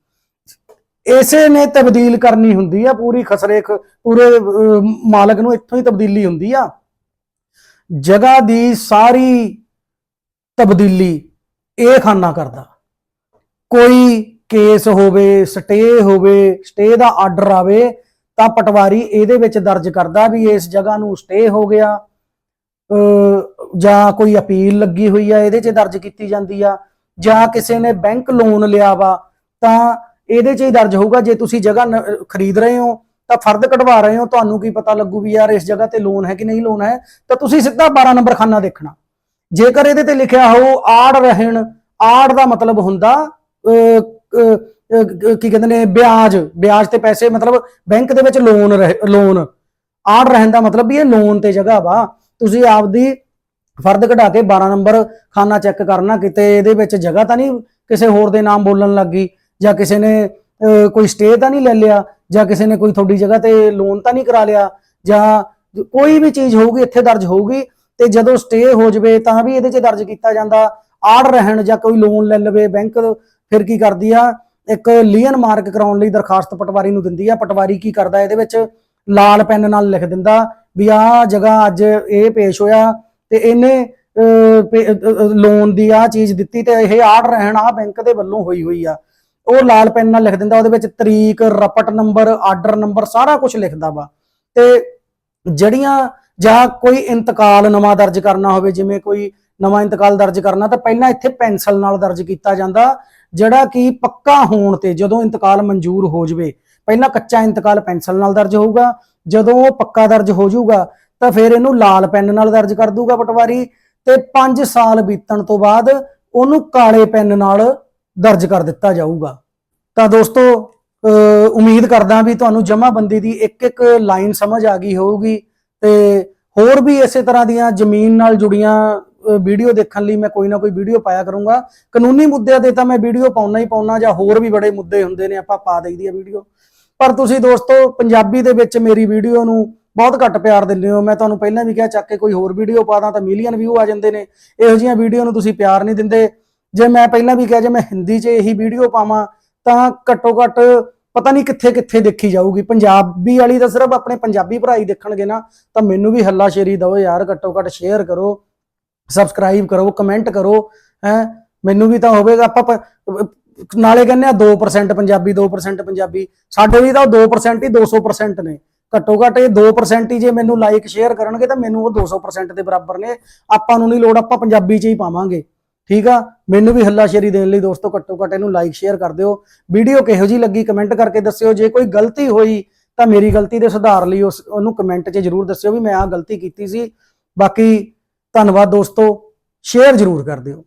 ਇਸੇ ਨੇ ਤਬਦੀਲ ਕਰਨੀ ਹੁੰਦੀ ਆ, ਪੂਰੀ ਖਸਰੇ ਖ- ਪੂਰੇ ਮਾਲਕ ਨੂੰ ਇੱਥੋਂ ਹੀ ਤਬਦੀਲੀ ਹੁੰਦੀ ਆ। ਜਗ੍ਹਾ ਦੀ ਸਾਰੀ ਤਬਦੀਲੀ ਇਹ ਖਾਨਾ ਕਰਦਾ। ਕੋਈ ਕੇਸ ਹੋਵੇ, ਸਟੇ ਹੋਵੇ, ਸਟੇ ਦਾ ਆਰਡਰ ਆਵੇ, ਤਾਂ ਪਟਵਾਰੀ ਇਹਦੇ ਵਿੱਚ ਦਰਜ ਕਰਦਾ ਵੀ ਇਸ ਜਗ੍ਹਾ ਨੂੰ ਸਟੇ ਹੋ ਗਿਆ। ਜਾਂ ਕੋਈ ਅਪੀਲ ਲੱਗੀ ਹੋਈ ਆ ਇਹਦੇ 'ਚ ਦਰਜ ਕੀਤੀ ਜਾਂਦੀ ਆ ਜਾਂ ਕਿਸੇ ਨੇ ਬੈਂਕ ਲੋਨ ਲਿਆ ਵਾ ਤਾਂ ਇਹਦੇ 'ਚ ਹੀ ਦਰਜ ਹੋਊਗਾ ਜੇ ਤੁਸੀਂ ਜਗ੍ਹਾ ਖਰੀਦ ਰਹੇ ਹੋ ਤਾਂ ਫਰਦ ਕਢਵਾ ਰਹੇ ਹੋ ਤੁਹਾਨੂੰ ਕੀ ਪਤਾ ਲੱਗੂ ਵੀ ਯਾਰ ਇਸ ਜਗ੍ਹਾ ਤੇ ਲੋਨ ਹੈ ਕਿ ਨਹੀਂ ਲੋਨ ਹੈ ਤਾਂ ਤੁਸੀਂ ਸਿੱਧਾ 12 ਨੰਬਰ ਖਾਨਾ ਦੇਖਣਾ। ਜੇਕਰ ਇਹਦੇ ਤੇ ਲਿਖਿਆ ਹੋ ਆੜ ਰਹਿਣ ਆੜ ਦਾ ਮਤਲਬ ਹੁੰਦਾ ਅਹ, ਕੀ ਕਹਿੰਦੇ ਨੇ ਵਿਆਜ ਵਿਆਜ ਤੇ ਪੈਸੇ ਮਤਲਬ ਬੈਂਕ ਦੇ ਵਿੱਚ ਲੋਨ ਲੋਨ। ਆੜ ਰਹਿਣ ਦਾ ਮਤਲਬ ਵੀ ਇਹ ਲੋਨ ਤੇ ਜਗ੍ਹਾ ਵਾ। ਤੁਸੀਂ ਆਪਦੀ ਫਰਦ ਕਢਾ ਕੇ 12 ਨੰਬਰ ਖਾਨਾ ਚੈੱਕ ਕਰਨਾ, ਕਿਤੇ ਇਹਦੇ ਵਿੱਚ ਜਗ੍ਹਾ ਤਾਂ ਨਹੀਂ ਕਿਸੇ ਹੋਰ ਦੇ ਨਾਮ ਬੋਲਣ ਲੱਗੀ ਜਾਂ ਕਿਸੇ ਨੇ ਕੋਈ ਸਟੇ ਤਾਂ ਨਹੀਂ ਲੈ ਲਿਆ, ਜਾਂ ਕਿਸੇ ਨੇ ਕੋਈ ਤੁਹਾਡੀ ਜਗ੍ਹਾ ਤੇ ਲੋਨ ਤਾਂ ਨਹੀਂ ਕਰਾ ਲਿਆ, ਜਾਂ ਕੋਈ ਵੀ ਚੀਜ਼ ਹੋਊਗੀ, ਇੱਥੇ ਦਰਜ ਹੋਊਗੀ, ਤੇ ਜਦੋਂ ਸਟੇ ਹੋ ਜਵੇ ਤਾਂ ਵੀ ਇਹਦੇ 'ਚ ਦਰਜ ਕੀਤਾ ਜਾਂਦਾ, ਆੜ ਰਹਿਣ ਜਾਂ ਕੋਈ ਲੋਨ ਲੈ ਲਵੇ ਬੈਂਕ, ਫਿਰ ਕੀ ਕਰਦੀ ਆ, ਇੱਕ ਲੀਅਨ ਮਾਰਕ ਕਰਾਉਣ ਲਈ ਦਰਖਾਸਤ ਪਟਵਾਰੀ ਨੂੰ ਦਿੰਦੀ ਆ, ਪਟਵਾਰੀ ਕੀ ਕਰਦਾ ਇਹਦੇ ਵਿੱਚ, ਲਾਲ ਪੈਨ ਨਾਲ ਲਿਖ ਦਿੰਦਾ ਵੀ ਆਹ ਜਗ੍ਹਾ ਅੱਜ ਇਹ ਪੇਸ਼ ਹੋਇਆ ਤੇ ਇਹਨੇ ਲੋਨ ਦੀ ਆ ਚੀਜ਼ ਦਿੱਤੀ ਤੇ ਇਹ ਆੜ ਰਹਿਣ ਆ ਬੈਂਕ ਦੇ ਵੱਲੋਂ ਹੋਈ ਹੋਈ ਆ। ਉਹ ਲਾਲ ਪੈਨ ਨਾਲ ਲਿਖ ਦਿੰਦਾ, ਉਹਦੇ ਵਿੱਚ ਤਰੀਕ, ਰਪਟ ਨੰਬਰ, ਆਰਡਰ ਨੰਬਰ ਸਾਰਾ ਕੁਝ ਲਿਖਦਾ ਵਾ। ਤੇ ਜਿਹੜੀਆਂ ਜਾਂ ਕੋਈ ਇੰਤਕਾਲ ਨਵਾਂ ਦਰਜ ਕਰਨਾ ਹੋਵੇ, ਜਿਵੇਂ ਕੋਈ ਨਵਾਂ ਇੰਤਕਾਲ ਦਰਜ ਕਰਨਾ, ਤਾਂ ਪਹਿਲਾਂ ਇੱਥੇ ਪੈਨਸਲ ਨਾਲ ਦਰਜ ਕੀਤਾ ਜਾਂਦਾ, ਜਿਹੜਾ ਕਿ ਪੱਕਾ ਹੋਣ ਤੇ ਜਦੋਂ ਇੰਤਕਾਲ ਮਨਜ਼ੂਰ ਹੋ ਜਵੇ, ਪਹਿਲਾਂ ਕੱਚਾ ਇੰਤਕਾਲ ਪੈਨਸਲ ਨਾਲ ਦਰਜ ਹੋਊਗਾ ਜਦੋਂ ਉਹ ਪੱਕਾ ਦਰਜ ਹੋ ਜਾਊਗਾ, ਤਾਂ ਫਿਰ ਇਹਨੂੰ ਲਾਲ ਪੈਨ ਨਾਲ ਦਰਜ ਕਰ ਦੂਗਾ ਪਟਵਾਰੀ ਤੇ 5 ਸਾਲ ਬੀਤਣ ਤੋਂ ਬਾਅਦ ਉਹਨੂੰ ਕਾਲੇ ਪੈਨ ਨਾਲ ਦਰਜ ਕਰ ਦਿੱਤਾ ਜਾਊਗਾ। ਤਾਂ ਦੋਸਤੋ ਉਮੀਦ ਕਰਦਾ ਵੀ ਤੁਹਾਨੂੰ ਜਮਾਬੰਦੀ ਦੀ ਇੱਕ ਇੱਕ ਲਾਈਨ ਸਮਝ ਆ ਗਈ ਹੋਊਗੀ ਤੇ ਹੋਰ ਵੀ ਇਸੇ ਤਰ੍ਹਾਂ ਦੀਆਂ ਜ਼ਮੀਨ ਨਾਲ ਜੁੜੀਆਂ ਵੀਡੀਓ ਦੇਖਣ ਲਈ ਮੈਂ ਕੋਈ ਨਾ ਕੋਈ ਵੀਡੀਓ ਪਾਇਆ ਕਰੂੰਗਾ। ਕਾਨੂੰਨੀ ਮੁੱਦਿਆਂ ਤੇ ਤਾਂ ਮੈਂ ਵੀਡੀਓ ਪਾਉਣਾ ਹੀ ਪਾਉਣਾ ਜਾਂ ਹੋਰ ਵੀ ਬੜੇ ਮੁੱਦੇ ਹੁੰਦੇ ਨੇ ਆਪਾਂ ਪਾ ਦਈਦੀ ਆ ਵੀਡੀਓ। ਪਰ ਤੁਸੀਂ ਦੋਸਤੋ, ਪੰਜਾਬੀ ਦੇ ਵਿੱਚ ਮੇਰੀ ਵੀਡੀਓ ਨੂੰ ਬਹੁਤ ਘੱਟ ਪਿਆਰ ਦਿੰਦੇ ਹੋ। ਮੈਂ ਤੁਹਾਨੂੰ ਪਹਿਲਾਂ ਵੀ ਕਿਹਾ, ਚੱਕ ਕੇ ਕੋਈ ਹੋਰ ਵੀਡੀਓ ਪਾ ਦਾਂ ਤਾਂ ਮਿਲੀਅਨ ਵਿਊ ਆ ਜਾਂਦੇ ਨੇ। ਇਹੋ ਜਿਹੀਆਂ ਵੀਡੀਓ ਨੂੰ ਤੁਸੀਂ ਪਿਆਰ ਨਹੀਂ ਦਿੰਦੇ। ਜੇ ਮੈਂ ਪਹਿਲਾਂ ਵੀ ਕਿਹਾ, ਜੇ ਮੈਂ ਹਿੰਦੀ 'ਚ ਇਹੀ ਵੀਡੀਓ ਪਾਵਾਂ, ਤਾਂ ਘੱਟੋ ਘੱਟ ਪਤਾ ਨਹੀਂ ਕਿੱਥੇ ਕਿੱਥੇ ਦੇਖੀ ਜਾਊਗੀ। ਪੰਜਾਬੀ ਵਾਲੀ ਤਾਂ ਸਿਰਫ ਆਪਣੇ ਪੰਜਾਬੀ ਭਰਾ ਹੀ ਦੇਖਣਗੇ ਨਾ, ਤਾਂ ਮੈਨੂੰ ਵੀ ਹੱਲਾ ਸ਼ੇਰੀ ਦਿਓ ਯਾਰ, ਘੱਟੋ ਘੱਟ ਸ਼ੇਅਰ ਕਰੋ ਸਬਸਕ੍ਰਾਈਬ ਕਰੋ ਕਮੈਂਟ ਕਰੋ, ਹੈ। ਮੈਨੂੰ ਵੀ ਤਾਂ ਹੋਵੇਗਾ, ਆਪਾਂ ਨਾਲੇ ਕਹਿੰਦੇ ਆ 2% ਪੰਜਾਬੀ 2% ਪੰਜਾਬੀ। ਸਾਡੇ ਲਈ ਤਾਂ ਉਹ 2% ਹੀ 200% ਨੇ। ਘੱਟੋ ਘੱਟ ਇਹ 2% ਹੀ ਜੇ ਮੈਨੂੰ ਲਾਈਕ ਸ਼ੇਅਰ ਕਰਨਗੇ ਤਾਂ ਮੈਨੂੰ ਉਹ 200% ਦੇ ਬਰਾਬਰ ਨੇ। ਆਪਾਂ ਨੂੰ ਨਹੀਂ ਲੋੜ, ਆਪਾਂ ਪੰਜਾਬੀ 'ਚ ਹੀ ਪਾਵਾਂਗੇ। ਠੀਕ ਆ? ਮੈਨੂੰ ਵੀ ਹੱਲਾਸ਼ੇਰੀ ਦੇਣ ਲਈ ਦੋਸਤੋ ਘੱਟੋ ਘੱਟ ਇਹਨੂੰ ਲਾਈਕ ਸ਼ੇਅਰ ਕਰ ਦਿਓ। ਵੀਡੀਓ ਕਿਹੋ ਜੀ ਲੱਗੀ ਕਮੈਂਟ ਕਰਕੇ ਦੱਸਿਓ। ਜੇ ਕੋਈ ਗਲਤੀ ਹੋਈ ਤਾਂ ਮੇਰੀ ਗਲਤੀ ਦੇ ਸੁਧਾਰ ਲਈ ਉਸ ਉਹਨੂੰ ਕਮੈਂਟ 'ਚ ਜਰੂਰ ਦੱਸਿਓ ਵੀ ਮੈਂ ਆਹ ਗਲਤੀ ਕੀਤੀ ਸੀ। ਬਾਕੀ ਧੰਨਵਾਦ ਦੋਸਤੋ। ਸ਼ੇਅਰ ਜਰੂਰ ਕਰ ਦਿਓ।